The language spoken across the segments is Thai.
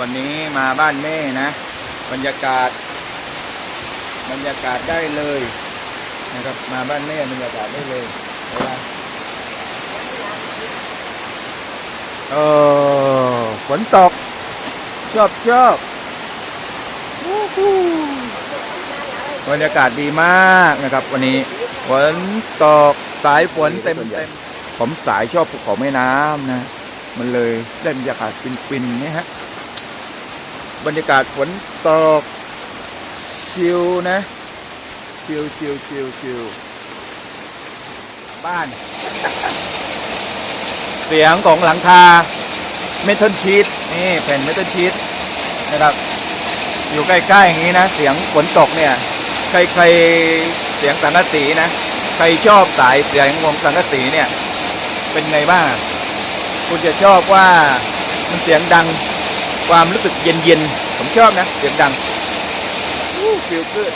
วันนี้มาบ้านแม่นะ บรรยากาศ บรรยากาศได้เลยนะครับ มาบ้านแม่บรรยากาศได้เลยเวลาโอ้ฝนตก ชอบชอบบรรยากาศดีมากนะครับ วันนี้ฝนตกสายฝนเต็มเต็มผมสายชอบภูเขาแม่น้ำนะ มันเลยได้บรรยากาศฟินๆนี่ฮะ บรรยากาศฝนตกชิลนะชิลชิลชิลชิลบ้าน เสียงของหลังคาเมทัลชีตนี่แผ่นเมทัลชีตนะครับ อยู่ใกล้ๆอย่างนี้นะ เสียงฝนตกเนี่ย ใครๆเสียงสังกะสีนะ ใครชอบสายเสียงของสังกะสีเนี่ย เป็นไงบ้าง คุณจะชอบว่ามันเสียงดัง ความรู้สึกเย็นๆ ผมชอบนะเสียงดังฟิลกืด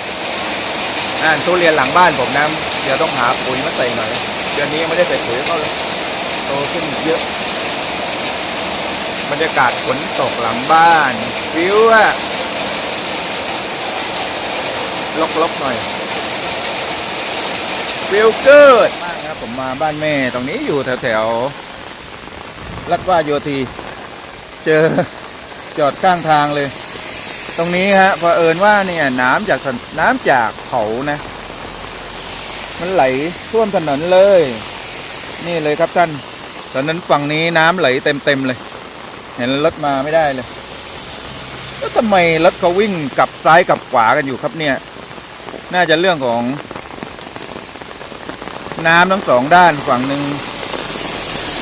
อ่าทุเรียนหลังบ้านผมนะเดี๋ยวต้องหาปุ๋ยมาใส่หน่อยเดือนนี้ไม่ได้ใส่ปุ๋ยเขาเลยโตขึ้นเยอะ บรรยากาศฝนตกหลังบ้านฟิวอะล็อกๆหน่อยฟิลกูดมากครับผมมาบ้านแม่ตรงนี้อยู่แถวๆลัดว่าโยธี เจอ จอดข้างทางเลย ตรงนี้ฮะเผอิญว่าเนี่ยน้ำจากน้ำจากเขานะ มันไหลท่วมถนนเลย นี่เลยครับท่านถนนฝั่งนี้น้ำไหลเต็มเต็มเลย เห็นรถมาไม่ได้เลย แล้วทำไมรถเขาวิ่งกลับซ้ายกลับขวากันอยู่ครับเนี่ย น่าจะเรื่องของ น้ำทั้งสองด้านฝั่งหนึ่ง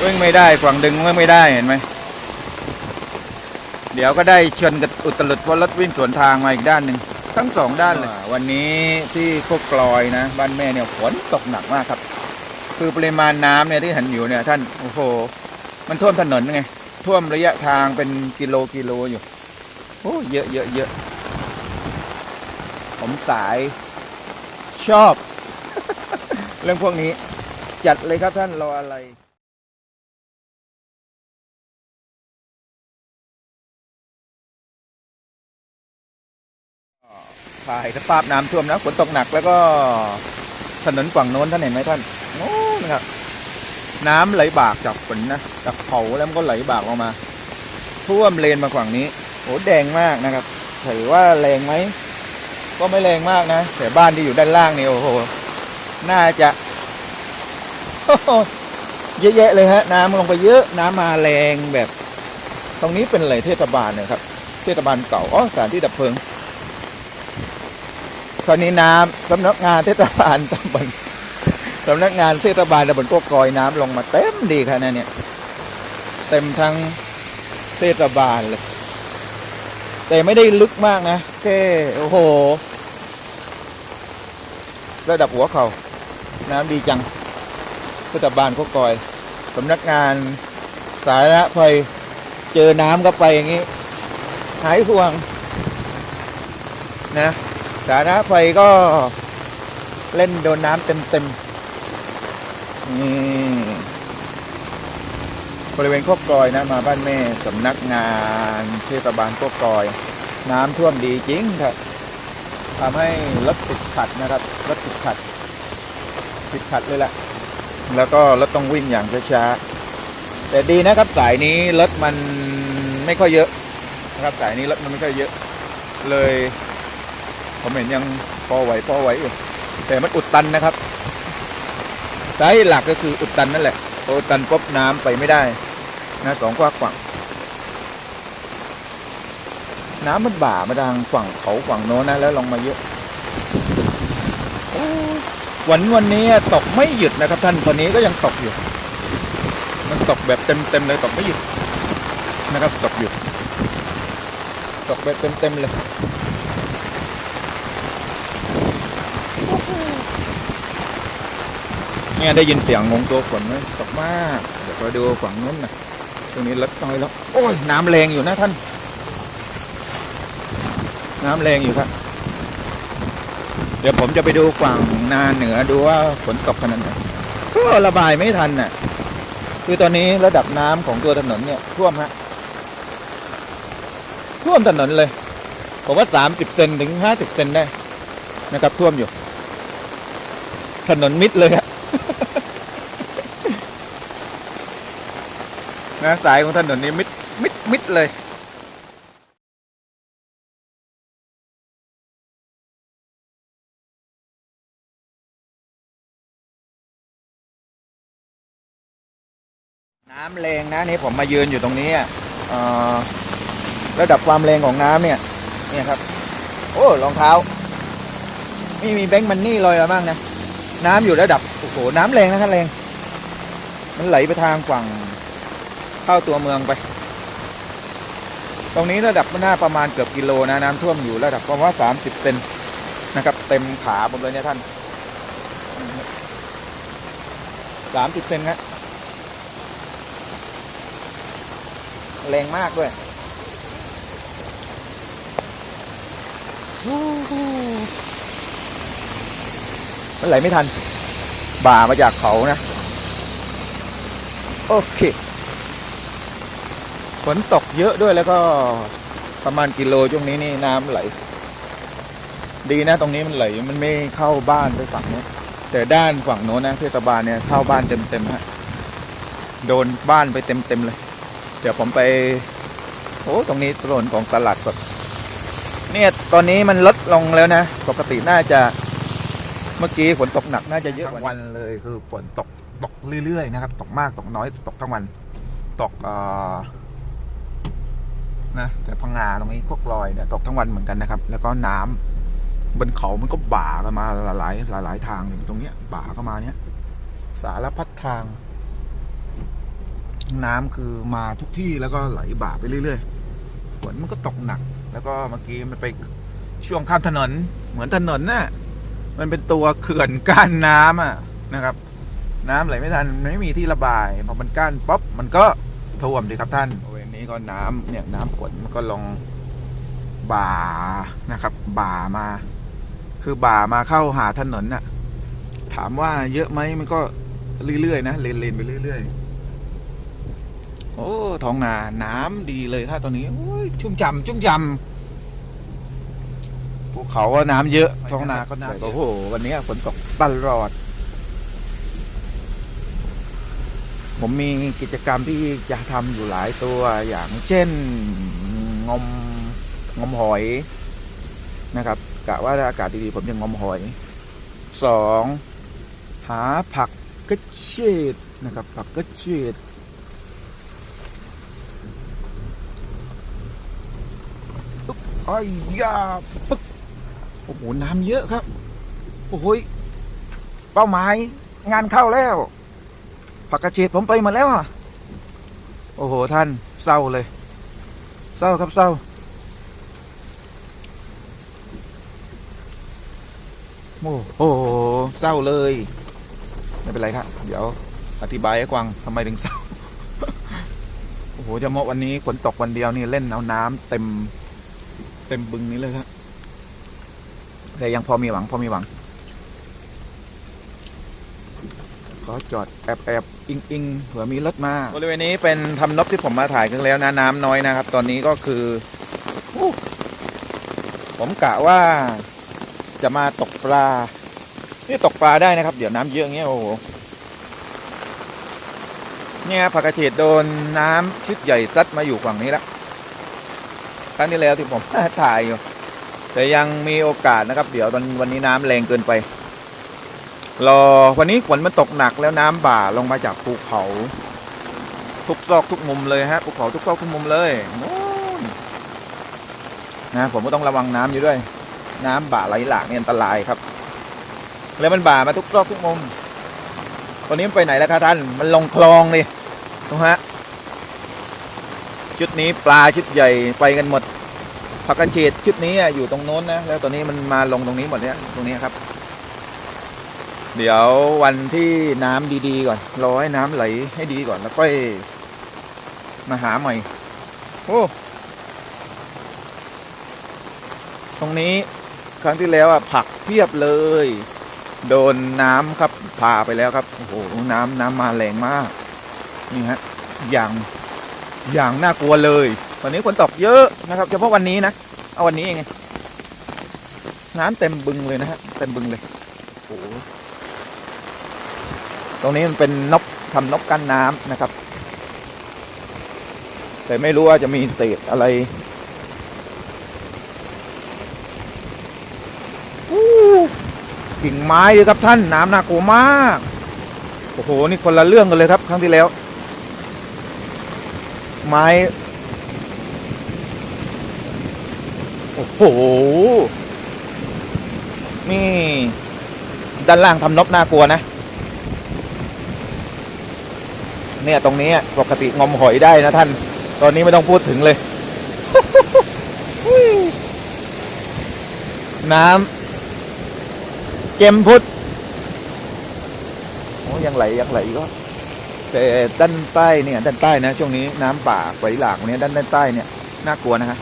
วิ่งไม่ได้ฝั่งดึงวิ่งไม่ได้เห็นไหม เดี๋ยวก็ได้ชนกับอุตลุดเพราะรถวิ่งสวนทางมาอีกด้านหนึ่งทั้งสองด้านเลยวันนี้ที่โคกกลอยนะ บ้านแม่เนี่ยฝนตกหนักมากครับ คือปริมาณน้ำเนี่ยที่เห็นอยู่เนี่ยท่านโอ้โหมันท่วมถนนไงท่วมระยะทางเป็นกิโลกิโลอยู่โอ้เยอะเยอะเยอะผมสายชอบ เรื่องพวกนี้จัดเลยครับท่านรออะไร ถ่ายสภาพน้ำท่วมนะฝนตกหนักแล้วก็ถนนฝั่งโน้นท่านเห็นไหมท่านโอ้นะครับ น้ำไหลบากจากฝนนะจากเขาแล้วมันก็ไหลบากลงมา ท่วมเลนมาฝั่งนี้โอ้แดงมากนะครับถือว่าแรงไหมก็ไม่แรงมากนะแต่บ้านที่อยู่ด้านล่างนี่โอ้โหน่าจะเยอะแยะเลยฮะ น้ำลงไปเยอะน้ำมาแรงแบบ ตรงนี้เป็นอะไรเทศบาลเนะครับ เทศบาลเก่าอ๋อสถานที่ดับเพลิง ตอนนี้น้ำสำนักงานเทศบาลตำบลสำนักงานเทศบาลตำบลโกกอยน้ำลงมาเต็มดีค่ะเนี่ยเต็มทั้งเทศบาลเลย แต่ไม่ได้ลึกมากนะแค่โอ้โห ระดับหัวเขาน้ำดีจังเทศบาลโกกอยสำนักงานสาธารณภัยเจอน้ำก็ไปอย่างนี้ หายห่วงนะ สาธารณไฟก็เล่นโดนน้ำเต็มเต็มๆนี่บริเวณโคกกลอยนะมาบ้านแม่สำนักงานเทศบาลโคกกลอย น้ำท่วมดีจริงครับทำให้รถติดขัดนะครับรถติดขัดติดขัดเลยแหละแล้วก็รถต้องวิ่งอย่างช้าๆแต่ดีนะครับสายนี้รถมันไม่ค่อยเยอะนะครับสายนี้รถมันไม่ค่อยเยอะเลย ผมเห็นยังพอไหวพอไหวอยู่แต่มันอุดตันนะครับสาเหตุหลักก็คืออุดตันนั่นแหละออุดตันปุ๊บน้ำไปไม่ได้นะสองกว้างฝั่งน้ำมันบ่ามาทางฝั่งเขาฝั่งโน้นนะแล้วลงมาเยอะวันวันนี้ตกไม่หยุดนะครับท่านตอนนี้ก็ยังตกอยู่ มันตกแบบเต็มเต็มเลยตกไม่หยุดนะครับ ตกอยู่ ตกแบบเต็มเต็มเลย เนี่ยได้ยินเสียงงงตัวฝนไหมตกมากเดี๋ยวเราดูฝั่งนู้นนะตรงนี้รถน้อยแล้วโอ้ยน้ำแรงอยู่นะท่าน น้ำแรงอยู่ครับ เดี๋ยวผมจะไปดูฝั่งนาเหนือดูว่าฝนตกขนาดไหนก็ระบายไม่ทันน่ะ คือตอนนี้ระดับน้ำของตัวถนนเนี่ยท่วมฮะท่วมถนนเลยผมว่าสามสิบเซนถึงห้าสิบเซนได้นะครับท่วมอยู่ ถนนมิดเลยอะ นะสายของถนนนี้มิดมิดมิดเลยน้ำแรงนะนี่ผมมายืนอยู่ตรงนี้ระดับความแรงของน้ำเนี่ยเนี่ยครับ โอ้รองเท้าไม่มีแบงค์มันนี่ลอยมาบ้างนะน้ำอยู่ระดับโอ้โหน้ำแรงนะครับแรง มันไหลไปทางฝั่ง เข้าตัวเมืองไป ตรงนี้ระดับมันน่าประมาณเกือบกิโลนะน้ำท่วมอยู่ระดับประมาณสามสิบเซนนะครับ เต็มขาผมเลยเนี่ยท่านสามสิบเซนนะแรงมากด้วยมันไหลไม่ทัน บ่ามาจากเขานะ โอเค นตกเยอะด้วยแล้วก็ประมาณกิโลช่วงนี้นี่น้ำไหล ดีนะตรงนี้มันไหลมันไม่เข้าบ้านไปฝั่งนู้แต่ด้านฝั่งโน้นนะเทศบาลเนี่ยเข้าบ้านเต็มๆฮะโดนบ้านไปเต็มๆเลย เดี๋ยวผมไป โอ้ตรงนี้ถนนของตลาดสดเนี่ยตอนนี้มันลดลงแล้วนะ ปกติน่าจะเมื่อกี้ฝนตกหนักน่าจะเยอะกว่าวันเลยคือฝนตกตกเรื่อยๆนะครับ ตกมากตกน้อยตกทั้งวัน ตกอ่อ นะแต่พังงาตรงนี้โคกลอยเนี่ยตกทั้งวันเหมือนกันนะครับ แล้วก็น้ำบนเขามันก็บ่ากันมาหลายหลายหลายทางอยู่ตรงเนี้ยบ่าเข้ามาเนี้ยสารพัดทาง น้ำคือมาทุกที่แล้วก็ไหลบ่าไปเรื่อยๆฝนมันก็ตกหนัก แล้วก็เมื่อกี้มันไปช่วงข้ามถนน เหมือนถนนน่ะมันเป็นตัวเขื่อนกั้นน้ำอะนะครับ น้ำไหลไม่ทันไม่มีที่ระบายพอมันกั้นป๊อปมันก็ท่วมดีครับท่าน ก็น้ำเนี่ยน้ำฝนมันก็ลงบ่านะครับ บ่ามา คือบ่ามาเข้าหาถนนน่ะ ถามว่าเยอะไหมมันก็เรื่อยๆนะเลนๆไปเรื่อยๆโอ้ท้องนาน้ำดีเลยถ้าตอนนี้โอ้ยชุ่มฉ่ำชุ่มฉ่ำภูเขาก็น้ำเยอะท้องนาก็น้ำโอ้โหวันนี้ฝนตกตลอด ผมมีกิจกรรมที่จะทำอยู่หลายตัวอย่างเช่นงมงมหอยนะครับกะว่าถ้าอากาศดีๆผมจะงมหอยสองหาผักกระเฉดนะครับผักกระเฉดอ้อยยาปึ๊กโอ้โหน้ำเยอะครับ โอ้โหยเป้าหมายงานเข้าแล้ว ผักกระเฉดผมไปหมาแล้วอะ โอ้โหท่านเศร้าเลย เศร้าครับเศร้า โอ้โหเศร้าเลย ไม่เป็นไรครับ เดี๋ยวอธิบายให้ฟังทำไมถึงเศร้า โอ้โหจะมาวันนี้ฝนตกวันเดียวนี่เล่นเอาน้ำเต็ม เต็มบึงนี้เลยครับแต่ยังพอมีหวังพอมีหวัง ขอจอดแอบแอบอิงอิงเผื่อมีรถมาบริเวณนี้เป็นทำนบที่ผมมาถ่ายกันแล้วนะน้ำน้อยนะครับ ตอนนี้ก็คืออผมกะว่าจะมาตกปลา นี่ตกปลาได้นะครับ เดี๋ยวน้ำเยอะอย่างเงี้ยโอ้โหเนี่ยผักกระเฉดโดนน้ำชุดใหญ่ซัดมาอยู่ฝั่งนี้แล้วครั้งที่แล้วที่ผมถ่ายอยู่แต่ยังมีโอกาสนะครับ เดี๋ยวตอนวันนี้น้ำแรงเกินไป รอวันนี้ฝนมันตกหนักแล้วน้ำบ่าลงมาจากภูเขา ทุกซอกทุกมุมเลยฮะภูเขาทุกซอกทุกมุมเลยโอ้ยนะผมก็ต้องระวังน้ำอยู่ด้วย น้ำบ่าไหลหลากเนี่ยอันตรายครับ แล้วมันบ่ามาทุกซอกทุกมุมตอนนี้มันไปไหนแล้วครับท่านมันลงคลองเลยตรงฮะชุดนี้ปลาชุดใหญ่ไปกันหมดผักกระเฉดชุดนี้อะอยู่ตรงโน้นนะแล้วตอนนี้มันมาลงตรงนี้หมดเนี่ยตรงนี้ครับ เดี๋ยววันที่น้ำดีๆก่อนรอให้น้ำไหลให้ดีก่อนแล้วค่อยมาหาใหม่ โอ้ตรงนี้ครั้งที่แล้วอะผักเพียบเลย โดนน้ำครับพาไปแล้วครับโอ้โหน้ำน้ำมาแรงมาก นี่ฮะอย่างอย่างน่ากลัวเลยวันนี้ฝนตกเยอะนะครับเฉพาะวันนี้นะเอาวันนี้เองน้ำเต็มบึงเลยนะฮะเต็มบึงเลยโอ้ ตรงนี้มันเป็นนกทำนกกั้นน้ำนะครับ แต่ไม่รู้ว่าจะมีสเศษอะไรกิ่งไม้เลยครับท่านน้ำน่ากลัวมาก โอ้โห นี่คนละเรื่องกันเลยครับ ครั้งที่แล้ว ไม้ โอ้โห นี่ ด้านล่างทำนบน่ากลัวนะ เนี่ยตรงนี้ปกติงมหอยได้นะท่าน ตอนนี้ไม่ต้องพูดถึงเลย น้ำเจมพุทธโอ้ยังไหลยังไหลก็แต่ด้านใต้เนี่ยด้านใต้นะช่วงนี้น้ำป่าไหลหลากเนี่ยด้านด้านใต้เนี่ยน่ากลัวนะฮะ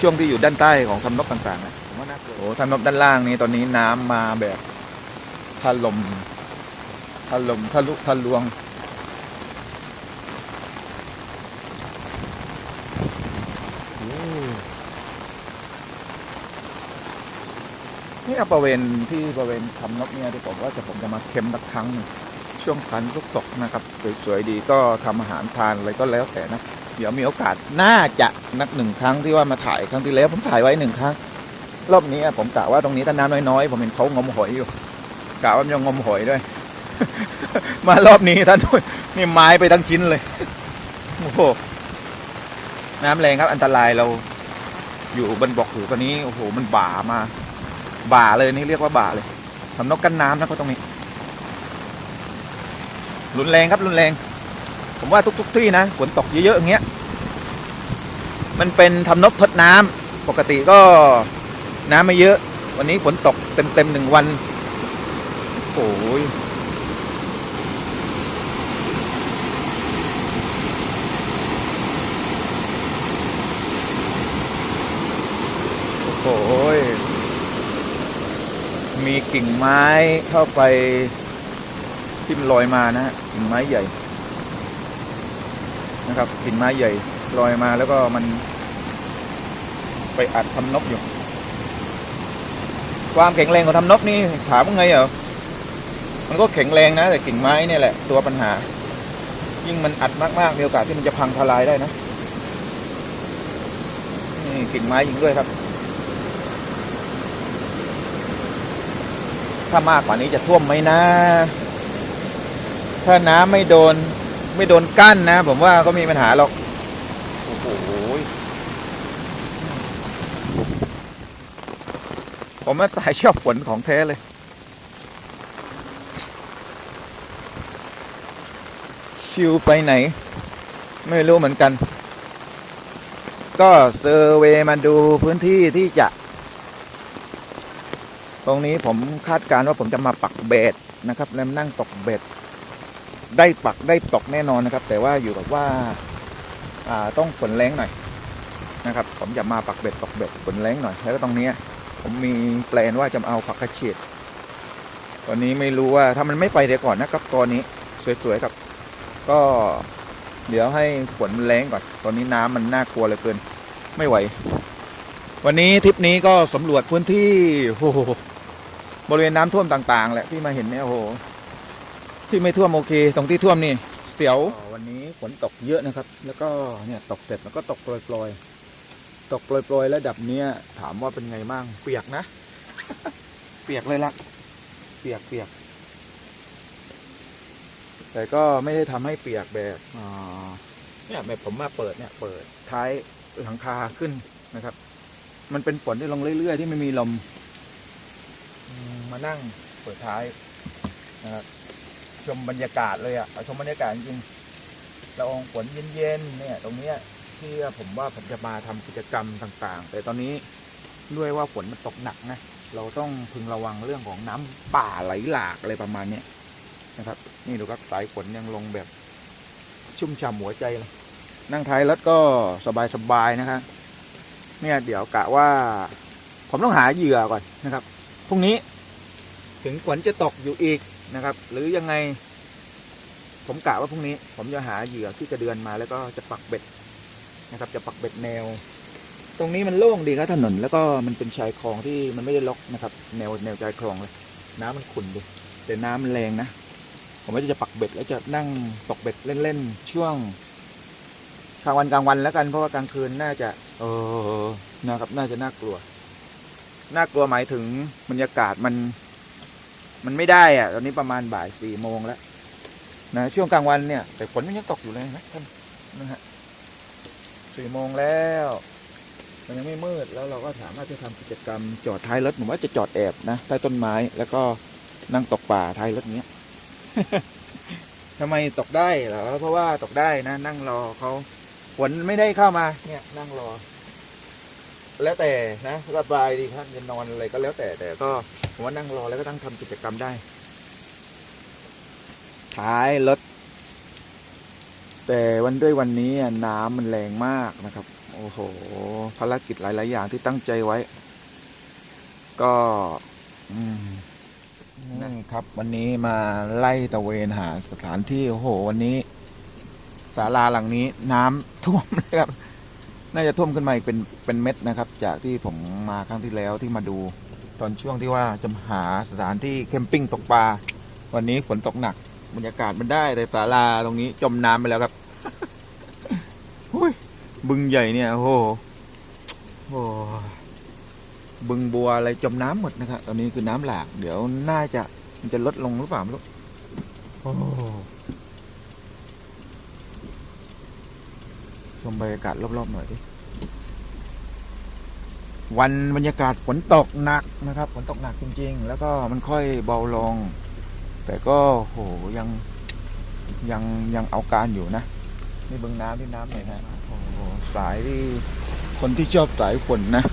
ช่วงที่อยู่ด้านใต้ของทำนบต่างๆนะผมว่าน่ากลัวโอ้ทำนบด้านล่างนี้ตอนนี้น้ำมาแบบถล่มถล่มทะลุทะลวง นี่บริเวณที่บริเวณทำนบเนี่ยที่ผมว่าจะผมจะมาเค็มสักครั้งช่วงพันลูกตกนะครับ สวยๆดีก็ทำอาหารทานอะไรก็แล้วแต่นะเดี๋ยวมีโอกาสน่าจะนักหนึ่งครั้งที่ว่ามาถ่ายครั้งที่แล้ว ผมถ่ายไว้หนึ่งครั้ง รอบนี้ผมกะว่าตรงนี้ถ้าน้ำน้อยๆ ผมเห็นเขางมหอยอยู่กะว่ามันจะงมหอยด้วย มารอบนี้ท่านด้วยนี่ไม้ไปทั้งชิ้นเลยโอ้โหน้ำแรงครับอันตรายเราอยู่บนบกอยู่ตอนนี้โอ้โหมันบ่ามา บ่าเลยนี่เรียกว่าบ่าเลยสำนกกันน้ำนะครับตรงนี้ รุนแรงครับรุนแรง ผมว่าทุก ๆ ที่นะฝนตกเยอะๆอย่างเงี้ย มันเป็นทำนบทดน้ำปกติก็น้ำไม่เยอะ วันนี้ฝนตกเต็มๆหนึ่งวันโอ้ยโอ้โหย มีกิ่งไม้เข้าไปที่มันลอยมานะฮะกิ่งไม้ใหญ่นะครับกิ่งไม้ใหญ่ลอยมาแล้วก็มัน ไปอัดทำนบอยู่ ความแข็งแรงของทำนบนี่ถามว่าไงเหรอมันก็แข็งแรงนะ แต่กิ่งไม้เนี่ยแหละตัวปัญหา ยิ่งมันอัดมากๆมีโอกาสที่มันจะพังทลายได้นะนี่กิ่งไม้ยิงด้วยครับ ถ้ามากกว่านี้จะท่วมไหมนะ ถ้าน้ำไม่โดน ไม่โดนกั้นนะ ผมว่าก็มีปัญหาหรอก โอ้โหผมว่าสายชอบฝนของแท้เลย ชิวไปไหน ไม่รู้เหมือนกัน ก็เซอร์เวย์มาดูพื้นที่ที่จะ ตรงนี้ผมคาดการณ์ว่าผมจะมาปักเบ็ดนะครับแล้วนั่งตกเบ็ด ได้ปักได้ตกแน่นอนนะครับ แต่ว่าอยู่กับว่าาต้องฝนแรงหน่อยนะครับ ผมจะมาปักเบ็ดตกเบ็ดฝนแรงหน่อยแล้วก็ตรงนี้ผมมีแปลนว่าจะเอาผักกระเฉดตอนนี้ไม่รู้ว่าถ้ามันไม่ไปเดี๋ยวก่อนนะครับกอนนี้สวยๆครับ ก็เดี๋ยวให้ฝนมันแรงก่อน ตอนนี้น้ำมันน่ากลัวเหลือเกิน ไม่ไหว วันนี้ทริปนี้ก็สำรวจพื้นที่โอ้โหบริเวณน้ำท่วมต่าง ๆ แหละที่มาเห็นเนี่ยโอ้โหที่ไม่ท่วมโอเค ตรงที่ท่วมนี่เสียววันนี้ฝนตกเยอะนะครับ แล้วก็เนี่ยตกเสร็จแล้วก็ตกโปรยๆตกโปรยๆระดับเนี้ยถามว่าเป็นไงบ้างเปียกนะ เปียกเลยละเปียกเปียกแต่ก็ไม่ได้ทำให้เปียกแบบอ่าเนี่ยแบบผมมาเปิดเนี่ยเปิดท้ายหลังคาขึ้นนะครับ มันเป็นฝนที่ลงเรื่อย ๆ ที่ไม่มีลมอืมมานั่งเปิดท้ายนะครับชมบรรยากาศเลยอะ่ะชมบรรยากาศจริงๆละอองฝนเย็นๆเนี่ย ตรงเนี้ยที่ผมว่าผมจะมาทำกิจกรรมต่างๆ แต่ตอนนี้ด้วยว่าฝนมันตกหนักนะเราต้องพึงระวังเรื่องของน้ำป่าไหลหลากอะไรประมาณเนี้ยนะครับ นี่ดูครับสายฝนยังลงแบบชุ่มฉ่ำหัวใจเลยนั่งท้ายรถก็สบายๆนะครับ เนี่ยเดี๋ยวกะว่า ผมต้องหาเหยื่อก่อนนะครับพรุ่งนี้ถึงฝนจะตกอยู่อีกนะครับ หรือยังไง ผมกะว่าพรุ่งนี้ ผมจะหาเหยื่อที่จะเดือนมาแล้วก็จะปักเบ็ดนะครับ จะปักเบ็ดแนว ตรงนี้มันโล่งดีครับถนนแล้วก็มันเป็นชายคลองที่มันไม่ได้ล็อกนะครับ แนวแนวชายคลองเลย น้ำมันขุ่นดีแต่น้ำมันแรงนะ ผมว่าจะปักเบ็ดแล้วจะนั่งตกเบ็ดเล่นๆช่วง กลางวันกลางวันแล้วกันเพราะว่ากลางคืนน่าจะ เออนะครับ น่าจะน่ากลัว น่ากลัวหมายถึงบรรยากาศมัน มันไม่ได้อะตอนนี้ประมาณบ่ายสี่โมงแล้วนะช่วงกลางวันเนี่ย แต่ฝนมันยังตกอยู่เลยนะท่านนะฮะสี่โมงแล้วมันยังไม่มืดแล้วเราก็สามารถจะทำกิจกรรมจอดท้ายรถผมว่าจะจอดแอบนะใต้ต้นไม้แล้วก็นั่งตกป่าท้ายรถเนี้ยทำไมตกได้เหรอเพราะว่าตกได้นะ นั่งรอเขา ฝนไม่ได้เข้ามา เนี่ยนั่งรอ แล้วแต่นะสบายดีครับจะนอนอะไรก็แล้วแต่แต่ก็ผมว่านั่งรอแล้วก็ตั้งทำกิจกรรมได้ท้ายรถแต่วันด้วยวันนี้น้ำมันแรงมากนะครับ โอ้โห ภารกิจหลาย ๆ อย่างที่ตั้งใจไว้ ก็นี่ครับ วันนี้มาไล่ตะเวนหาสถานที่ โอ้โห วันนี้ ศาลาหลังนี้น้ำท่วมเลยครับ น่าจะท่วมขึ้นมาอีกเป็นเป็นเม็ดนะครับ จากที่ผมมาครั้งที่แล้วที่มาดูตอนช่วงที่ว่าจะหาสถานที่แคมปิ้งตกปลาวันนี้ฝนตกหนักบรรยากาศมันได้แต่ศาลาตรงนี้จมน้ำไปแล้วครับหุ้ยบึงใหญ่เนี่ยโอ้โหโอ้บึงบัวอะไรจมน้ำหมดนะครับตอนนี้คือน้ำหลาก เดี๋ยวน่าจะมันจะลดลงหรือเปล่าไม่รู้โอ้ ชมบรรยากาศรอบๆหน่อยดิวันบรรยากาศฝนตกหนักนะครับฝนตกหนักจริง ๆ แล้วก็มันค่อยเบาลง แต่ก็โหยังยังยังเอาการอยู่นะนี่เบื้องน้ำที่น้ำหน่อยนะโอ้โหสายที่คนที่ชอบสายฝนนะ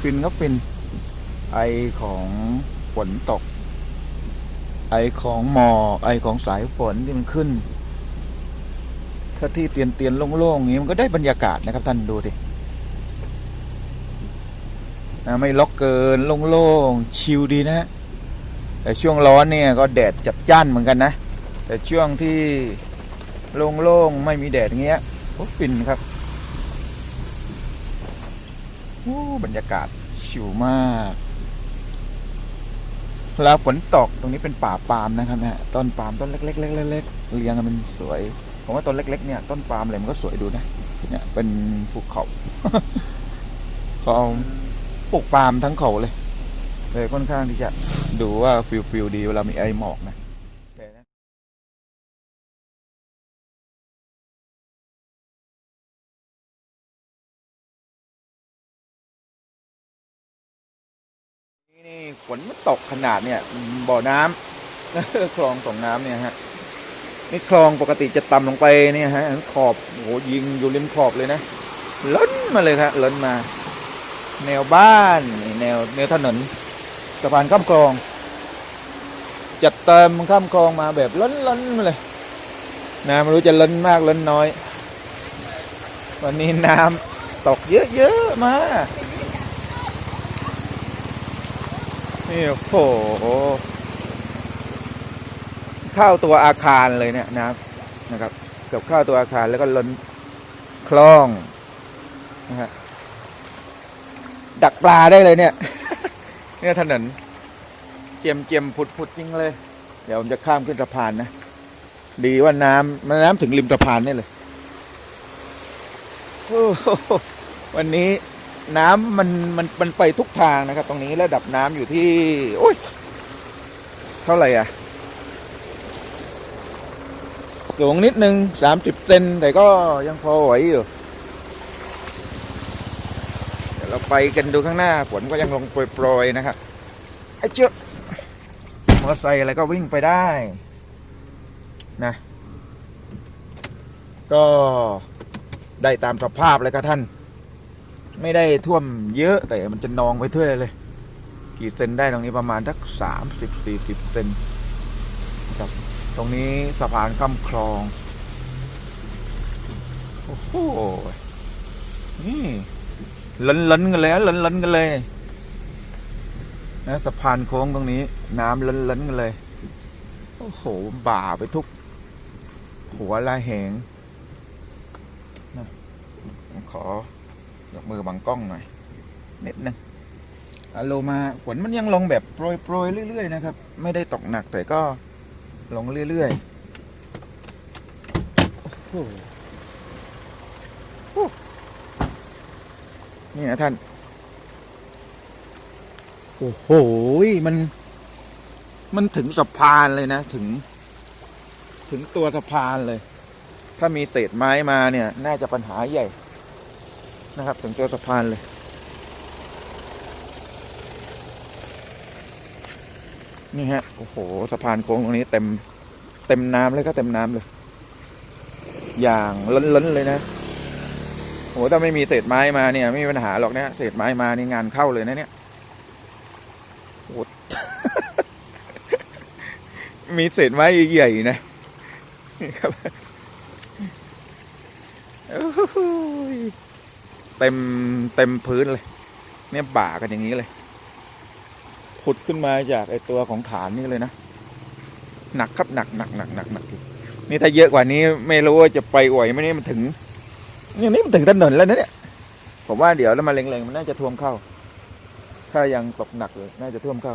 ฟินก็ฟินไอของฝนตก ไอของหมอกไอของสายฝนที่มันขึ้น ถ้าที่เตียนเตียนโล่งๆอย่างนี้มันก็ได้บรรยากาศนะครับท่านดูดิไม่ล็อกเกินโล่งๆชิลดีนะฮะแต่ช่วงร้อนเนี่ยก็แดดจัดจ้านเหมือนกันนะ แต่ช่วงที่โล่งๆไม่มีแดดอย่างเงี้ยโอ้ฟินครับโอ้บรรยากาศชิวมากเวลาฝนตกตรงนี้เป็นป่าปาล์มนะครับนี่ยต้นปาล์มต้นเล็กๆเล็กๆเรียงกันเป็นสวย ผมว่าต้นเล็กๆเนี่ยต้นปาล์มอะไรมันก็สวยดูนะเนี่ยเป็นภูเขาเขาเอาปลูกปาล์มทั้งเขาเลยเลยค่อนข้างที่จะดูว่าฟิลฟิลดีเวลามีไอหมอกนะแต่นะนี่นี่ฝนมันตกขนาดเนี่ยบ่อน้ำคลองส่งน้ำเนี่ยฮะ นี่คลองปกติจะต่ำลงไปเนี่ยฮะขอบโหยิงอยู่ริมขอบเลยนะล้นมาเลยครับล้นมา แนวบ้านแนวแนวถนนสะพานข้ามคลอง จัดเติมข้ามคลองมาแบบล้นล้นมาเลยนะไม่รู้จะล้นมากล้นน้อย วันนี้น้ำตกเยอะๆมากนี่โอ้โห เข้าตัวอาคารเลยเนี่ยนะครับนะครับเกือบเข้าตัวอาคารแล้วก็ล้นคลองนะฮะดักปลาได้เลยเนี่ย เนี่ยถนนเจียมเจียมผุดผุดจริงเลย เดี๋ยวผมจะข้ามขึ้นสะพานนะ ดีว่าน้ำมันน้ำถึงริมสะพานนี่เลยวันนี้น้ำมันมันมันไปทุกทางนะครับ ตรงนี้ระดับน้ำอยู่ที่โอ้ยเท่าไหร่อะ สูงนิดนึงสามสิบเซนแต่ก็ยังพอไหวอยู่เดี๋ยวเราไปกันดูข้างหน้าฝนก็ยังลงโปรยๆนะครับไอ้เจ้ามอไซค์อะไรก็วิ่งไปได้นะก็ได้ตามสภาพเลยครับท่าน ไม่ได้ท่วมเยอะแต่มันจะนองไปเท่าเลย กี่เซนได้ตรงนี้ประมาณสักสามสิบสี่สิบเซน รงนี้สะพานข้ามคลอง โอ้โห นี่ล้นล้นกันเลยล้นล้นกันเลย นะสะพานโค้งตรงนี้ น้ำล้นล้นกันเลย โอ้โห บ่าไปทุก หัวลาแหงนะขอยกมือบังกล้องหน่อยนิดนึงอโลมาฝนมันยังลงแบบโปรยโปรยๆเรื่อย ๆ นะครับ ไม่ได้ตกหนักแต่ก็ ลงเรื่อยๆโอ้โหนี่นะท่าน โอ้โห มัน มันถึงสะพานเลยนะ ถึง ถึงตัวสะพานเลย ถ้ามีเศษไม้มาเนี่ย น่าจะปัญหาใหญ่ นะครับ ถึงตัวสะพานเลย นี่ฮะ โอ้โห สะพานโค้งตรงนี้เต็ม เต็มน้ำเลยก็เต็มน้ำเลย อย่างล้นๆเลยนะโอ้โหถ้าไม่มีเศษไม้มาเนี่ยไม่มีปัญหาหรอกเนี่ยเศษไม้มานี่งานเข้าเลยนะเนี่ยโอ้โหมีเศษไม้ใหญ่ๆนะครับเต็มเต็มพื้นเลย เนี่ยบ่ากันอย่างนี้เลย ขุดขึ้นมาจากไอตัวของฐานนี่เลยนะ หนักครับหนักหนักหนักหนักหนักนี่ถ้าเยอะกว่านี้ไม่รู้ว่าจะไปไหวไหมนี่มันถึงอย่างนี้มันถึงถนนแล้วนะเนี่ยผมว่าเดี๋ยวแล้วมาเล็งๆมันน่าจะท่วมเข้า ถ้ายังตกหนักเลยน่าจะท่วมเข้า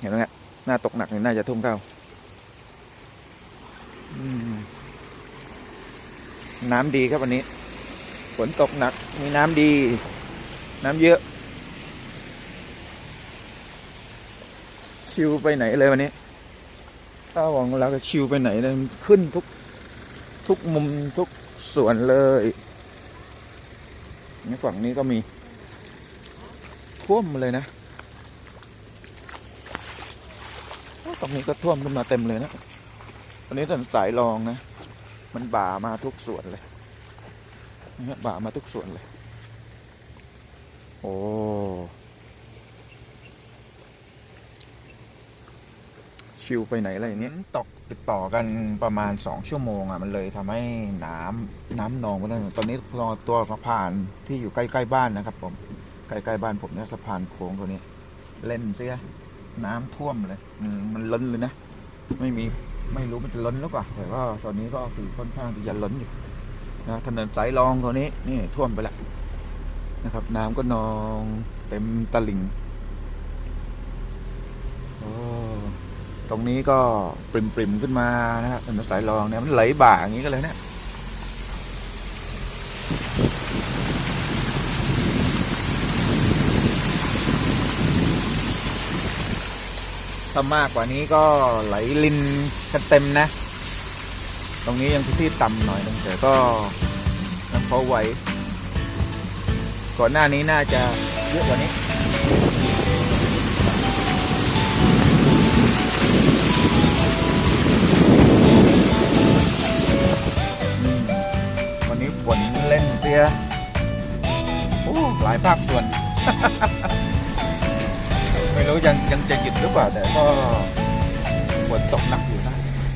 เห็นไหมฮะหน้าตกหนักนี่น่าจะท่วมเข้าน้ำดีครับวันนี้ ฝนตกหนัก มีน้ำดี น้ำเยอะ ชิวไปไหนเลยวันนี้ถ้าหวังเราก็ชิวไปไหนเลยขึ้นทุกทุกมุมทุกส่วนเลยนี่ฝั่งนี้ก็มีท่วมเลยนะตรงนี้ก็ท่วมขึ้นมาเต็มเลยนะวันนี้ถนนสายรองนะ มันบ่ามาทุกส่วนเลยนะฮะบ่ามาทุกส่วนเลย โอ้ ชิวไปไหนอะไรอย่างเนี้ยตกติดต่อกันประมาณสองชั่วโมงอะมันเลยทำให้น้ำน้ำนองไปแล้ตอนนี้รอตัวสะพานที่อยู่ใกล้ๆบ้านนะครับ ผมใกล้ๆบ้านผมเนี่ยสะพานโค้งตัวนี้ เล่นเสียน้ำท่วมเลยอืมมันล้นเลยนะ ไม่มีไม่รู้มันจะล้นหรือเปล่าแต่ว่าตอนนี้ก็คือค่อนข้างที่จะล้นอยู่นะถนนสายรองตัวนี้นี่ท่วมไปแล้วนะครับ น้ำก็นองเต็มตลิ่งโอ้ ตรงนี้ก็ปริมปริมขึ้นมานะครับถนนสายรองเนี่ยมันไหลบ่าอย่างนี้ก็เลยเนะถ้ามากกว่านี้ก็ไหลลินกันเต็มนะ ตรงนี้ยังที่ต่ำหน่อยนึงแต่ก็ยังพอไหวก่อนหน้านี้น่าจะเยอะกว่านี้ายภาคส่วน ไม่รู้ยังยังจะหยุดหรือเปล่าแต่ก็ฝนตกหนัก